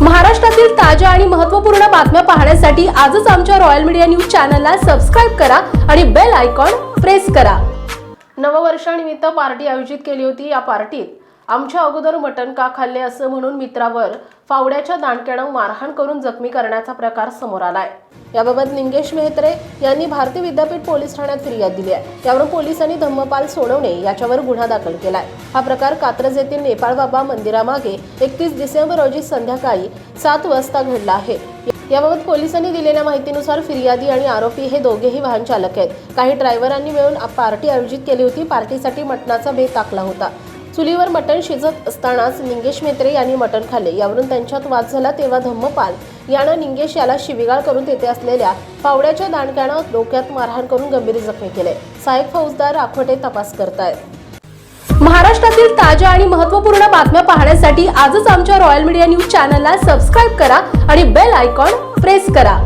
महाराष्ट्रातील ताज्या आणि महत्त्वपूर्ण बातम्या पाहण्यासाठी आजच आमच्या रॉयल मीडिया न्यूज चॅनलला सबस्क्राईब करा आणि बेल आयकॉन प्रेस करा. नववर्षानिमित्त पार्टी आयोजित केली होती या पार्टीत आमच्या अगोदर मटण का खाल्ले असं म्हणून मित्रावर फावड्याच्या दांडक्यानं मारहाण करून जखमी करण्याचा प्रकार समोर आलाय. याबाबत निंगेश मेहत्रे यांनी भारतीय विद्यापीठ पोलीस ठाण्यात फिर्याद दिली आहे. त्यावरून पोलिसांनी धम्मपाल सोनवणे याच्यावर गुन्हा दाखल केलाय. हा प्रकार कात्रज येथील नेपाळ बाबा मंदिरामागे एकतीस डिसेंबर रोजी संध्याकाळी सात वाजता घडला आहे. याबाबत पोलिसांनी दिलेल्या माहितीनुसार फिर्यादी आणि आरोपी हे दोघेही वाहन चालक आहेत. काही ड्रायव्हरांनी मिळून पार्टी आयोजित केली होती. पार्टीसाठी मटणाचा बेत टाकला होता. चुलीवर मटण शिजत असतानाच निंगेश मेत्रे यांनी मटण खाल्ले. यावरून त्यांच्यात वाद झाला तेव्हा धम्मपाल यानं निंगेश याला शिविगाळ करून तेथे असलेल्या पावड्याच्या दांडक्यानं डोक्यात मारहाण करून गंभीर जखमी केले. सहाय्यक फौजदार राखोटे तपास करतायत. महाराष्ट्रातील ताज्या आणि महत्त्वपूर्ण बातम्या पाहण्यासाठी आजच आमच्या रॉयल मीडिया न्यूज चॅनलला सबस्क्राईब करा आणि बेल आयकॉन प्रेस करा.